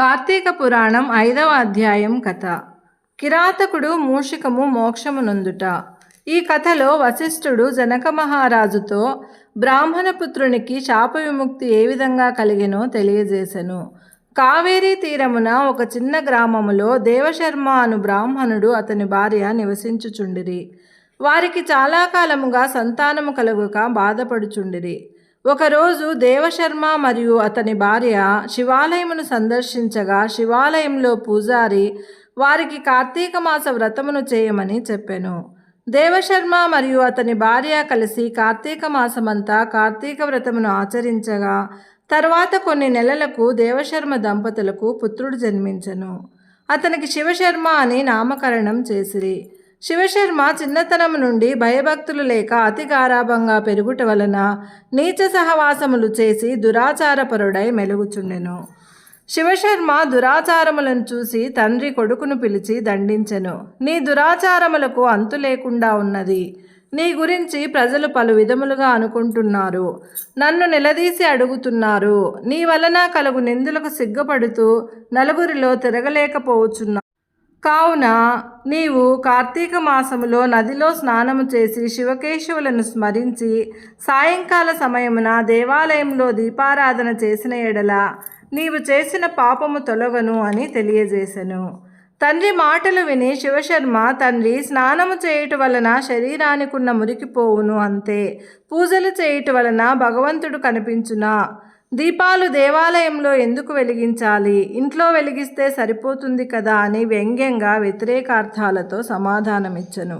కార్తీక పురాణం ఐదవ అధ్యాయం కథ. కిరాతకుడు మూషికము మోక్షమునందుట ఈ కథలో వశిష్ఠుడు జనక మహారాజుతో బ్రాహ్మణపుత్రునికి శాప విముక్తి ఏ విధంగా కలిగినో తెలియజేశను కావేరీ తీరమున ఒక చిన్న గ్రామములో దేవశర్మ అను బ్రాహ్మణుడు అతని భార్య నివసించుచుండిరి. వారికి చాలా కాలముగా సంతానము కలుగుక బాధపడుచుండిరి. ఒకరోజు దేవశర్మ మరియు అతని భార్య శివాలయమును సందర్శించగా శివాలయంలో పూజారి వారికి కార్తీక మాస వ్రతమును చేయమని చెప్పెను. దేవశర్మ మరియు అతని భార్య కలిసి కార్తీక మాసమంతా కార్తీక వ్రతమును ఆచరించగా తర్వాత కొన్ని నెలలకు దేవశర్మ దంపతులకు పుత్రుడు జన్మించెను. అతనికి శివశర్మ అని నామకరణం చేసిరి. శివశర్మ చిన్నతనం నుండి భయభక్తులు లేక అతి గారాభంగా పెరుగుట వలన నీచ సహవాసములు చేసి దురాచారపరుడై మెలుగుచుండెను. శివశర్మ దురాచారములను చూసి తండ్రి కొడుకును పిలిచి దండించెను. నీ దురాచారములకు అంతు లేకుండా ఉన్నది. నీ గురించి ప్రజలు పలు విధములుగా అనుకుంటున్నారు. నన్ను నిలదీసి అడుగుతున్నారు. నీ వలన కలుగు నిందులకు సిగ్గుపడుతూ నలుగురిలో తిరగలేకపోవచ్చున్నా కావున నీవు కార్తీక మాసములో నదిలో స్నానము చేసి శివకేశవులను స్మరించి సాయంకాల సమయమున దేవాలయంలో దీపారాధన చేసిన ఎడల నీవు చేసిన పాపము తొలగను అని తెలియజేశను తండ్రి మాటలు విని శివశర్మ తండ్రి స్నానము చేయుట వలన శరీరానికున్న మురికిపోవును అంతే. పూజలు చేయుట వలన భగవంతుడు కనిపించునా? దీపాలు దేవాలయంలో ఎందుకు వెలిగించాలి? ఇంట్లో వెలిగిస్తే సరిపోతుంది కదా అని వ్యంగ్యంగా వ్యతిరేకార్థాలతో సమాధానమిచ్చను.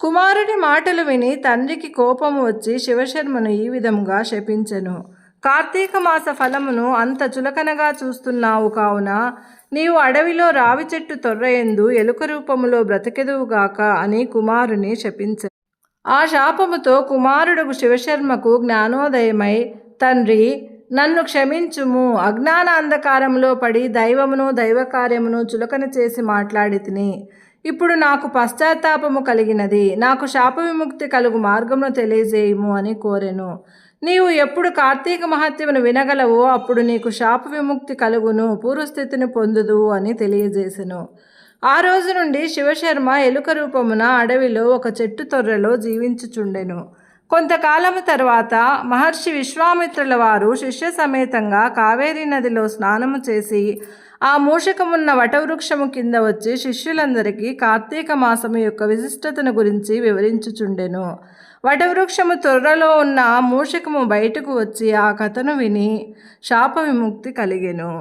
కుమారుడి మాటలు విని తండ్రికి కోపము వచ్చి శివశర్మను ఈ విధంగా శపించెను. కార్తీక మాస ఫలమును అంత చులకనగా చూస్తున్నావు కావున నీవు అడవిలో రావి చెట్టు తొర్రయందు ఎలుక రూపములో బ్రతికెదువుగాక అని కుమారుని శపించెను. ఆ శాపముతో కుమారుడు శివశర్మకు జ్ఞానోదయమై తండ్రి నన్ను క్షమించుము. అజ్ఞాన అంధకారంలో పడి దైవమును దైవకార్యమును చులకన చేసి మాట్లాడి తిని ఇప్పుడు నాకు పశ్చాత్తాపము కలిగినది. నాకు శాప విముక్తి కలుగు మార్గమును తెలియజేయము అని కోరెను. నీవు ఎప్పుడు కార్తీక మహత్యమును వినగలవో అప్పుడు నీకు శాప విముక్తి కలుగును పూర్వస్థితిని పొందుదు అని తెలియజేసెను. ఆ రోజు నుండి శివశర్మ ఎలుక రూపమున అడవిలో ఒక చెట్టు తొర్రలో జీవించుచుండెను. కొంతకాలము తర్వాత మహర్షి విశ్వామిత్రుల వారు శిష్య సమేతంగా కావేరీ నదిలో స్నానము చేసి ఆ మూషకమున్న వటవృక్షము కింద వచ్చి శిష్యులందరికీ కార్తీక మాసము యొక్క విశిష్టతను గురించి వివరించుచుండెను. వటవృక్షము త్వరలో ఉన్న ఆ మూషకము బయటకు వచ్చి ఆ కథను విని శాప విముక్తి కలిగెను.